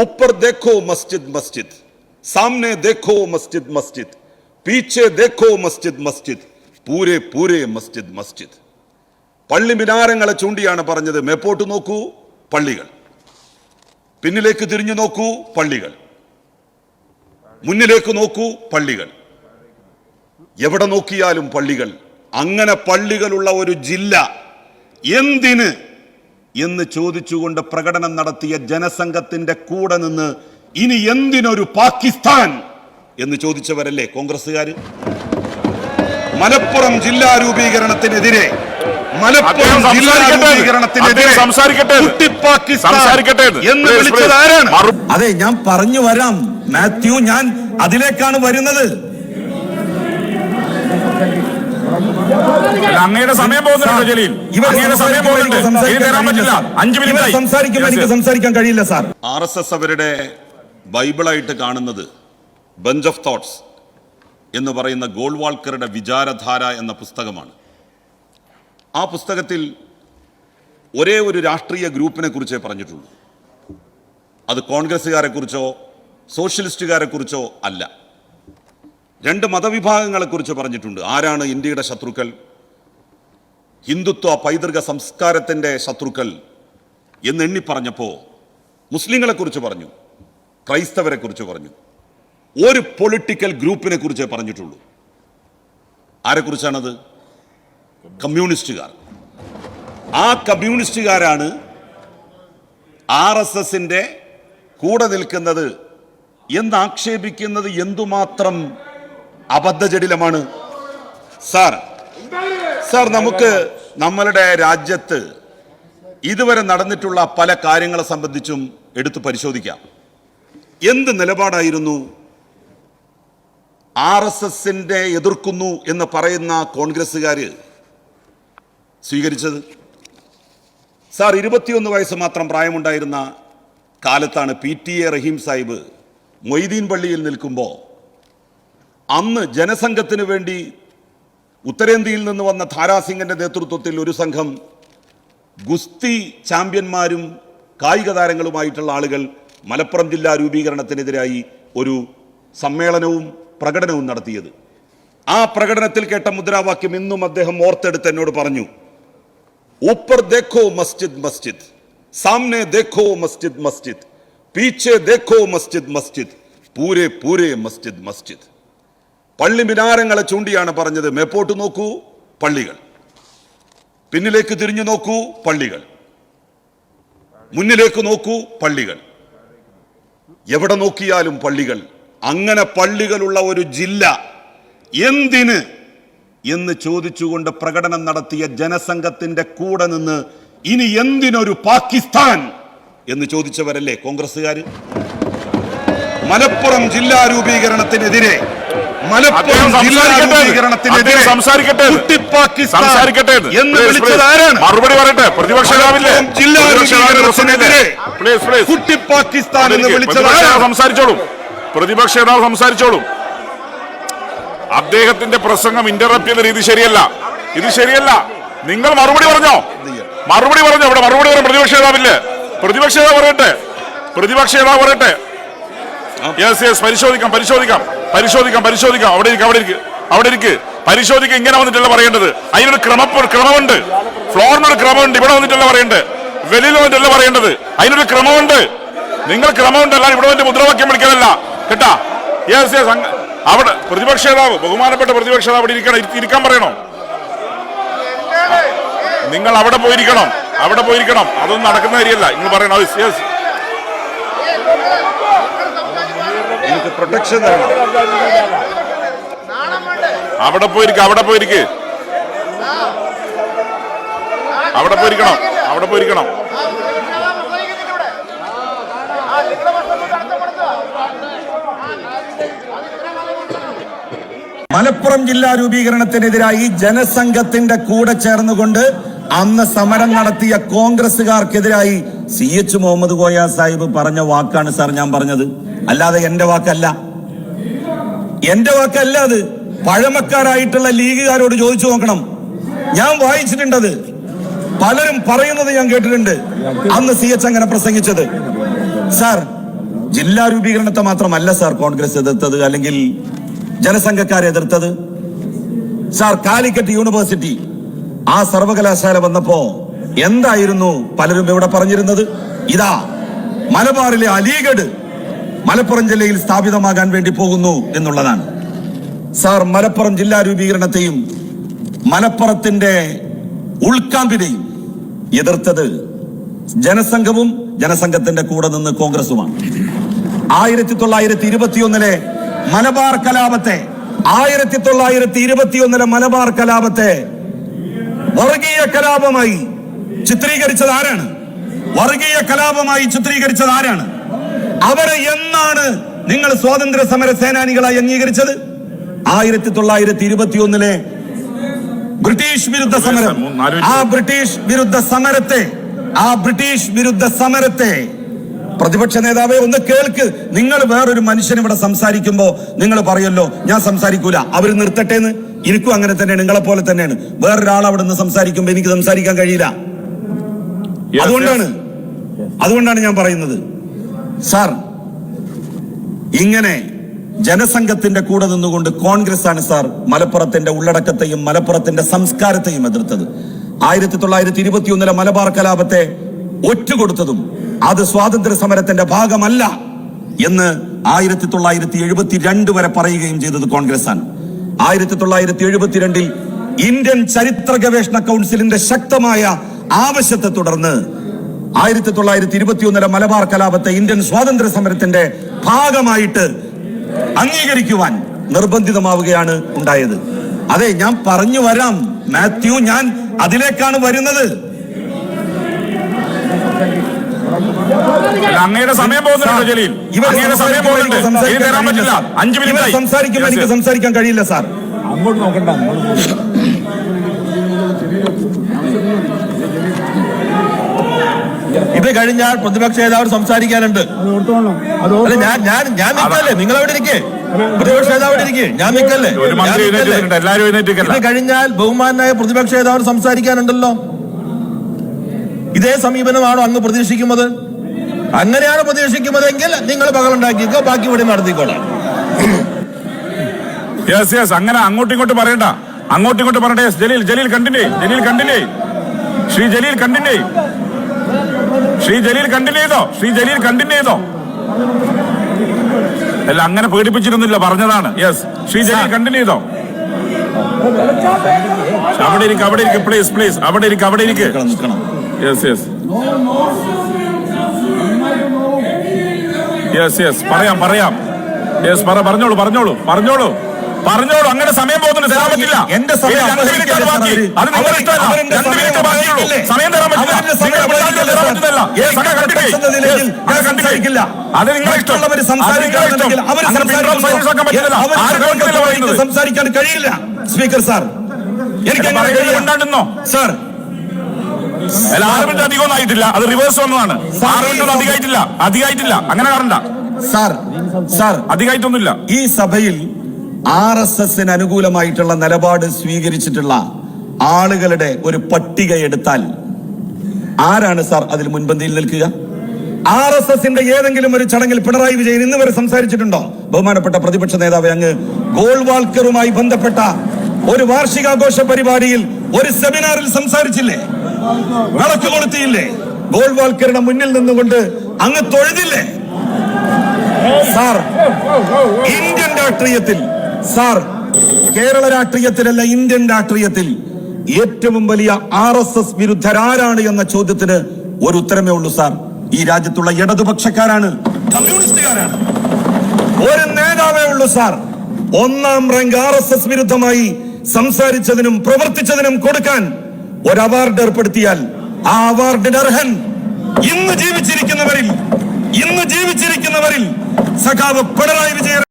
ऊपर देखो मस्जिद मस्जिद। सामने देखो मस्जिद मस्जिद। पीछे देखो मस्जिद മസ്ജിദ് പൂരെ പൂരെ മസ്ജിദ് മസ്ജിദ് പള്ളി മിനാരങ്ങളെ ചൂണ്ടിയാണ് പറഞ്ഞത്. മേപ്പോട്ട് നോക്കൂ പള്ളികൾ. പിന്നിലേക്ക് തിരിഞ്ഞു നോക്കൂ പള്ളികൾ. മുന്നിലേക്ക് നോക്കൂ പള്ളികൾ. എവിടെ നോക്കിയാലും പള്ളികൾ. അങ്ങനെ പള്ളികളുള്ള ഒരു ജില്ല. എന്തിന്? എന്ന് ചോദിച്ചുകൊണ്ട് പ്രകടനം നടത്തിയ ജനസംഘത്തിന്റെ കൂടെ നിന്ന് ഇനി എന്തിനൊരു പാകിസ്ഥാൻ എന്ന് ചോദിച്ചവരല്ലേ കോൺഗ്രസ്സുകാർ? മലപ്പുറം ജില്ലാ രൂപീകരണത്തിനെതിരെ മലപ്പുറം ജില്ലാ രൂപീകരണത്തിനെതിരെ സംസാരിക്കട്ടെ. കുട്ടി പാകിസ്ഥാൻ സംസാരിക്കട്ടെ എന്ന്. എന്ന് വിളിച്ചത് ആരാണ്? അതെ ഞാൻ പറഞ്ഞു വരാം. മാത്യു ഞാൻ അതിലേക്കാണ് വരുന്നത്. അങ്ങയുടെ സമയം പോകുന്നുണ്ടോ ജലീൽ. അങ്ങയുടെ സമയം പോകുന്നുണ്ട്. ഇനി തരാൻ പറ്റില്ല. അഞ്ചു മിനിറ്റ് സംസാരിക്കുമ്പോൾ എനിക്ക് സംസാരിക്കാൻ കഴിയില്ല സാർ. ആർ എസ് എസ് അവരുടെ ബൈബിളായിട്ട് കാണുന്നത് ബഞ്ച് ഓഫ് തോട്ട്സ് എന്ന് പറയുന്ന ഗോൾവാൾക്കറുടെ വിചാരധാര എന്ന പുസ്തകമാണ്. ആ പുസ്തകത്തിൽ ഒരേ ഒരു രാഷ്ട്രീയ ഗ്രൂപ്പിനെ കുറിച്ചേ പറഞ്ഞിട്ടുള്ളൂ. അത് കോൺഗ്രസ്സുകാരെ കുറിച്ചോ സോഷ്യലിസ്റ്റുകാരെ കുറിച്ചോ അല്ല. രണ്ട് മതവിഭാഗങ്ങളെക്കുറിച്ച് പറഞ്ഞിട്ടുണ്ട്. ആരാണ് ഇന്ത്യയുടെ ശത്രുക്കൾ? ഹിന്ദുത്വ പൈതൃക സംസ്കാരത്തിന്റെ ശത്രുക്കൾ എന്നെണ്ണി പറഞ്ഞപ്പോൾ മുസ്ലിങ്ങളെക്കുറിച്ച് പറഞ്ഞു. ക്രൈസ്തവരെ കുറിച്ച് പറഞ്ഞു. ഒരു പൊളിറ്റിക്കൽ ഗ്രൂപ്പിനെ കുറിച്ചേ പറഞ്ഞിട്ടുള്ളൂ. ആരെക്കുറിച്ചാണത്? കമ്മ്യൂണിസ്റ്റുകാർ. ആ കമ്മ്യൂണിസ്റ്റുകാരാണ് ആർ എസ് എസിന്റെ കൂടെ നിൽക്കുന്നത് എന്നാക്ഷേപിക്കുന്നത് എന്തുമാത്രം അബദ്ധജടിലമാണ്. സാർ സാർ നമുക്ക് നമ്മളുടെ രാജ്യത്ത് ഇതുവരെ നടന്നിട്ടുള്ള പല കാര്യങ്ങളെ സംബന്ധിച്ചും എടുത്തു പരിശോധിക്കാം. എന്ത് നിലപാടായിരുന്നു? ആർ എസ് എസിന്റെ എതിർക്കുന്നു എന്ന് പറയുന്ന കോൺഗ്രസ്സുകാർ സ്വീകരിച്ചത്. സാർ ഇരുപത്തിയൊന്ന് വയസ്സ് മാത്രം പ്രായമുണ്ടായിരുന്ന കാലത്താണ് P T A Rahim Sahib Moideen പള്ളിയിൽ നിൽക്കുമ്പോൾ അന്ന് ജനസംഘത്തിന് വേണ്ടി ഉത്തരേന്ത്യയിൽ നിന്ന് വന്ന ധാരാസിംഗിന്റെ നേതൃത്വത്തിൽ ഒരു സംഘം ഗുസ്തി ചാമ്പ്യന്മാരും കായിക താരങ്ങളുമായിട്ടുള്ള ആളുകൾ മലപ്പുറം ജില്ലാ രൂപീകരണത്തിനെതിരായി ഒരു സമ്മേളനവും പ്രകടനവും നടത്തിയത്. ആ പ്രകടനത്തിൽ കേട്ട മുദ്രാവാക്യം ഇന്നും അദ്ദേഹം ഓർത്തെടുത്ത് എന്നോട് പറഞ്ഞു ഊപ്പർ ദേഖോ മസ്ജിദ് മസ്ജിദ് സാമനെ ദേഖോ മസ്ജിദ് മസ്ജിദ് പീച്ചെ ദേഖോ മസ്ജിദ് മസ്ജിദ് പൂരെ പൂരെ മസ്ജിദ് മസ്ജിദ്. പള്ളി മിനാരങ്ങളെ ചൂണ്ടിയാണ് പറഞ്ഞത്. മേപ്പോട്ട് നോക്കൂ പള്ളികൾ. പിന്നിലേക്ക് തിരിഞ്ഞു നോക്കൂ പള്ളികൾ. മുന്നിലേക്ക് നോക്കൂ പള്ളികൾ. എവിടെ നോക്കിയാലും പള്ളികൾ. അങ്ങനെ പള്ളികളുള്ള ഒരു ജില്ല എന്തിന് എന്ന് ചോദിച്ചുകൊണ്ട് പ്രകടനം നടത്തിയ ജനസംഘത്തിന്റെ കൂടെ നിന്ന് ഇനി എന്തിനൊരു പാകിസ്ഥാൻ എന്ന് ചോദിച്ചവരല്ലേ കോൺഗ്രസ്സുകാർ മലപ്പുറം ജില്ലാ രൂപീകരണത്തിനെതിരെ മലപ്പുറം ജില്ലാ സംസാരിക്കട്ടെ. സംസാരിക്കട്ടെ. എന്ന് വിളിച്ചത് ആരാണ്? മറുപടി പറയട്ടെ. പ്രതിപക്ഷ നേതാവില്ലേ? ജില്ലാ രൂപീകരണത്തിനെതിരെ കുട്ടി പാകിസ്ഥാൻ എന്ന് വിളിച്ചത് സംസാരിച്ചോളും. പ്രതിപക്ഷ നേതാവ് സംസാരിച്ചോളും. അദ്ദേഹത്തിന്റെ പ്രസംഗം ഇന്ററപ്റ്റ് ചെയ്യുന്ന രീതി ശരിയല്ല. ഇത് ശരിയല്ല. നിങ്ങൾ മറുപടി പറഞ്ഞോ? മറുപടി പറഞ്ഞോ? ഇവിടെ മറുപടി പറയാൻ പ്രതിപക്ഷ നേതാവില്ലേ? പ്രതിപക്ഷ നേതാവ് പറയട്ടെ. പ്രതിപക്ഷ നേതാവ് പറയട്ടെ. യെസ് യെസ് പരിശോധിക്കാം പരിശോധിക്കാം. പരിശോധിക്കാം പരിശോധിക്കാം. അവിടെ ഇരിക്കും അവിടെ ഇരിക്കും അവിടെ ഇരിക്ക്. പരിശോധിക്കുക ഇങ്ങനെ വന്നിട്ടല്ല പറയേണ്ടത്? അതിനൊരു ക്രമ ക്രമമുണ്ട്. ഫ്ലോറിനൊരു ക്രമമുണ്ട്. ഇവിടെ വന്നിട്ടല്ല പറയേണ്ടത്? വെളിയിൽ വന്നിട്ടല്ല പറയേണ്ടത്? അതിനൊരു ക്രമമുണ്ട്. നിങ്ങൾ ക്രമമുണ്ടല്ല ഇവിടെ വന്നിട്ട് മുദ്രാവാക്യം വിളിക്കാനല്ല കേട്ടാ? യെസ് യെസ് അവിടെ പ്രതിപക്ഷ നേതാവ് ബഹുമാനപ്പെട്ട പ്രതിപക്ഷ നേതാവ് അവിടെ ഇരിക്കണം. ഇരിക്കാൻ പറയണോ? നിങ്ങൾ അവിടെ പോയിരിക്കണം. അവിടെ പോയിരിക്കണം. അതൊന്നും നടക്കുന്ന കാര്യമല്ല. നിങ്ങൾ പറയണോ. യെസ് യെസ് എനിക്ക് പ്രൊട്ടക്ഷൻ തരണം അവിടെ പോയിരിക്ക അവിടെ പോയിരിക്ക. അവിടെ പോയിരിക്കണം അവിടെ പോയിരിക്കണം. മലപ്പുറം ജില്ലാ രൂപീകരണത്തിനെതിരായി ജനസംഘത്തിന്റെ കൂടെ ചേർന്നുകൊണ്ട് അന്ന് സമരം നടത്തിയ കോൺഗ്രസുകാർക്കെതിരായി സി എച്ച് മുഹമ്മദ് കോയ സാഹിബ് പറഞ്ഞ വാക്കാണ് സാർ ഞാൻ പറഞ്ഞത്. അല്ലാതെ എന്റെ വാക്കല്ല. എന്റെ വാക്കല്ല അത്. പഴമക്കാരായിട്ടുള്ള ലീഗുകാരോട് ചോദിച്ചു നോക്കണം. ഞാൻ വായിച്ചിട്ടുണ്ടത്. പലരും പറയുന്നത് ഞാൻ കേട്ടിട്ടുണ്ട്. അന്ന് സി എച്ച് അങ്ങനെ പ്രസംഗിച്ചത്. സാർ ജില്ലാ രൂപീകരണത്തെ മാത്രമല്ല സാർ കോൺഗ്രസ് എതിർത്തത് അല്ലെങ്കിൽ ജനസംഘക്കാരെ എതിർത്തത്? സാർ കാലിക്കറ്റ് യൂണിവേഴ്സിറ്റി ആ സർവകലാശാല വന്നപ്പോ എന്തായിരുന്നു പലരും ഇവിടെ പറഞ്ഞിരുന്നത്? ഇതാ മലബാറിലെ അലീഗഡ് മലപ്പുറം ജില്ലയിൽ സ്ഥാപിതമാകാൻ വേണ്ടി പോകുന്നു എന്നുള്ളതാണ്. സാർ മലപ്പുറം ജില്ലാ രൂപീകരണത്തെയും മലപ്പുറത്തിന്റെ ഉൾക്കാമ്പിനെയും എതിർത്തത് ജനസംഘവും ജനസംഘത്തിന്റെ കൂടെ നിന്ന് കോൺഗ്രസുമാണ്. ആയിരത്തി തൊള്ളായിരത്തി ഇരുപത്തിയൊന്നിലെ മലബാർ കലാപത്തെ ആയിരത്തി തൊള്ളായിരത്തി ഇരുപത്തിയൊന്നിലെ മലബാർ കലാപത്തെ വർഗീയ കലാപമായി ചിത്രീകരിച്ചത് ആരാണ്? വർഗീയ കലാപമായി ചിത്രീകരിച്ചത് ആരാണ്? അവരെ എന്നാണ് നിങ്ങൾ സ്വാതന്ത്ര്യ സമര സേനാനികളായി അംഗീകരിച്ചത്? ആയിരത്തി തൊള്ളായിരത്തി ഇരുപത്തി ഒന്നിലെ ബ്രിട്ടീഷ് വിരുദ്ധ സമരം ആ ബ്രിട്ടീഷ് വിരുദ്ധ സമരത്തെ ആ ബ്രിട്ടീഷ് വിരുദ്ധ സമരത്തെ പ്രതിപക്ഷ നേതാവെ ഒന്ന് കേൾക്ക്. നിങ്ങൾ വേറൊരു മനുഷ്യൻ ഇവിടെ സംസാരിക്കുമ്പോ നിങ്ങൾ പറയല്ലോ ഞാൻ സംസാരിക്കൂല അവർ നിർത്തട്ടെ എന്ന് എനിക്കും അങ്ങനെ തന്നെയാണ് നിങ്ങളെ പോലെ തന്നെയാണ്. വേറൊരാൾ അവിടെ നിന്ന് സംസാരിക്കുമ്പോ എനിക്ക് സംസാരിക്കാൻ കഴിയില്ല. അതുകൊണ്ടാണ് അതുകൊണ്ടാണ് ഞാൻ പറയുന്നത്. സാർ ഇങ്ങനെ ജനസംഘത്തിന്റെ കൂടെ നിന്നുകൊണ്ട് കോൺഗ്രസ് ആണ് സാർ മലപ്പുറത്തിന്റെ ഉള്ളടക്കത്തെയും മലപ്പുറത്തിന്റെ സംസ്കാരത്തെയും എതിർത്തത്. ആയിരത്തി തൊള്ളായിരത്തി ഇരുപത്തി ഒന്നിലെ മലബാർ കലാപത്തെ ഒറ്റുകൊടുത്തതും അത് സ്വാതന്ത്ര്യ സമരത്തിന്റെ ഭാഗമല്ല എന്ന് ആയിരത്തി തൊള്ളായിരത്തി എഴുപത്തിരണ്ട് വരെ പറയുകയും ചെയ്തത് കോൺഗ്രസ് ആണ് ആയിരത്തി തൊള്ളായിരത്തി എഴുപത്തിരണ്ടിൽ ഇന്ത്യൻ ചരിത്ര ഗവേഷണ കൗൺസിലിന്റെ ശക്തമായ ആവശ്യത്തെ തുടർന്ന് ആയിരത്തി തൊള്ളായിരത്തി ഇരുപത്തിയൊന്നിലെ മലബാർ കലാപത്തെ ഇന്ത്യൻ സ്വാതന്ത്ര്യ സമരത്തിന്റെ ഭാഗമായിട്ട് അംഗീകരിക്കുവാൻ നിർബന്ധിതമാവുകയാണ് ഉണ്ടായത്. അതെ ഞാൻ പറഞ്ഞു വരാം. മാത്യു ഞാൻ അതിലേക്കാണ് വരുന്നത്. അങ്ങയുടെ സമയം പോകുന്നുണ്ടോ ജലീൽ. സമയം പോകുന്നുണ്ട്. ഇനി പറ്റില്ല. അഞ്ചു മിനിറ്റ് സംസാരിക്കുമ്പോൾ എനിക്ക് സംസാരിക്കാൻ കഴിയില്ല സാർ. അങ്ങോട്ട് നോക്കണ്ട ഇത് കഴിഞ്ഞാൽ പ്രതിപക്ഷ നേതാവ് സംസാരിക്കാനുണ്ട്. അല്ല ഞാൻ ഞാൻ ഞാൻ നിൽക്കല്ലേ? നിങ്ങൾ അവിടെ ഇരിക്കേ. പ്രതിപക്ഷ നേതാവ് അവിടെ ഇരിക്കേ. ഞാൻ നിൽക്കല്ലേ? ഇത് കഴിഞ്ഞാൽ ബഹുമാനായ പ്രതിപക്ഷ നേതാവ് സംസാരിക്കാനുണ്ടല്ലോ. ഇതേ സമീപനമാണോ അങ്ങ് പ്രതീക്ഷിക്കുന്നത്? അങ്ങനെയാണ് പ്രതീക്ഷിക്കുന്നതെങ്കിൽ നിങ്ങൾ പകലുണ്ടാക്കിക്കോ ബാക്കി ഇവിടെ നടത്തിക്കോളാം. യെസ് യെസ് അങ്ങനെ അങ്ങോട്ടും ഇങ്ങോട്ടും പറയണ്ട. അങ്ങോട്ടും ഇങ്ങോട്ടും പറയണ്ട. ജലീൽ ജലീൽ കണ്ടില്ലേ? ജലീൽ കണ്ടില്ലേ? ശ്രീ ജലീൽ കണ്ടിന്യൂ ശ്രീ ജലീൽ കണ്ടിന്യൂ ചെയ്തോ? ശ്രീ ജലീൽ കണ്ടിന്യൂ ചെയ്തോ? അല്ല അങ്ങനെ പേടിപ്പിച്ചിരുന്നില്ല പറഞ്ഞതാണ്. യെസ് ശ്രീ ജലീൽ കണ്ടിന്യൂ ചെയ്തോ? അവിടെ ഇരിക്കും അവിടെ ഇരിക്കും പ്ലീസ് പ്ലീസ് അവിടെ ഇരിക്കും അവിടെ ഇരിക്കും. യെസ് യെസ് യെസ് യെസ് പറയാം പറയാം. യെസ് പറ പറഞ്ഞോളൂ പറഞ്ഞോളൂ പറഞ്ഞോളൂ. പറഞ്ഞോളൂ അങ്ങനെ സമയം പോകുന്നു തരാൻ പറ്റില്ല എന്റെ സമയം. അത് നിങ്ങളുടെ ഇഷ്ടമല്ല. രണ്ട് മിനിറ്റ് ബാക്കിയുള്ളൂ. സമയം തരാൻ പറ്റില്ല. അത് കണ്ടില്ലേ? സംസാരിക്കില്ല. അത് നിങ്ങളുടെ ഇഷ്ടം. മറ്റുള്ളവര് അത് നിങ്ങളുടെ ഇഷ്ടം. സംസാരിക്കുകയാണെങ്കിൽ അവർ സംസാരിക്കാൻ കഴിയില്ല സ്പീക്കർ സാർ. എനിക്ക്. കൊണ്ടാണെന്നോ? സാർ. ആറ് മിനിറ്റ് അധികമൊന്നും ആയിട്ടില്ല. അത് റിവേഴ്സ് വന്നതാണ്. ആറ് മിനിറ്റ് അധികമായിട്ടില്ല. അധികമായിട്ടില്ല. അങ്ങനെ കാണണ്ട. Sir sir. അധികമായിട്ടൊന്നുമില്ല. ഈ സഭയിൽ ആർ എസ് എസിന് അനുകൂലമായിട്ടുള്ള നിലപാട് സ്വീകരിച്ചിട്ടുള്ള ആളുകളുടെ ഒരു പട്ടിക എടുത്താൽ ആരാണ് സാർ അതിൽ മുൻപന്തിയിൽ നിൽക്കുക? ആർ എസ് എസിന്റെ ഏതെങ്കിലും ഒരു ചടങ്ങിൽ പിണറായി വിജയൻ ഇന്ന് വരെ സംസാരിച്ചിട്ടുണ്ടോ? ബഹുമാനപ്പെട്ട പ്രതിപക്ഷ നേതാവ് അങ്ങ് ഗോൾവാൾക്കറുമായി ബന്ധപ്പെട്ട ഒരു വാർഷികാഘോഷ പരിപാടിയിൽ ഒരു സെമിനാറിൽ സംസാരിച്ചില്ലേ? വിളക്ക് കൊളുത്തിയില്ലേ? ഗോൾവാൾക്കറുടെ മുന്നിൽ നിന്നുകൊണ്ട് അങ്ങ് തൊഴുതില്ലേ? സാർ ഇന്ത്യൻ രാഷ്ട്രീയത്തിൽ സാർ കേരള രാഷ്ട്രീയത്തിലല്ല ഇന്ത്യൻ രാഷ്ട്രീയത്തിൽ ഏറ്റവും വലിയ ആർ എസ് എസ് വിരുദ്ധരാരാണ് എന്ന ചോദ്യത്തിന് ഒരു ഉത്തരമേ ഉള്ളൂ സാർ. ഈ രാജ്യത്തുള്ള ഇടതുപക്ഷക്കാരാണ്. കമ്മ്യൂണിസ്റ്റുകാരാണ്. ഒരു നേതാവേ ഉള്ളൂ സാർ. ഒന്നാം റാങ്ക് ആർ എസ് എസ് വിരുദ്ധമായി സംസാരിച്ചതിനും പ്രവർത്തിച്ചതിനും കൊടുക്കാൻ ഒരു അവാർഡ് ഏർപ്പെടുത്തിയാൽ ആ അവാർഡിന് അർഹൻ. ഇന്ന് ജീവിച്ചിരിക്കുന്നവരിൽ ഇന്ന് ജീവിച്ചിരിക്കുന്നവരിൽ സഖാവ് പിണറായി വിജയൻ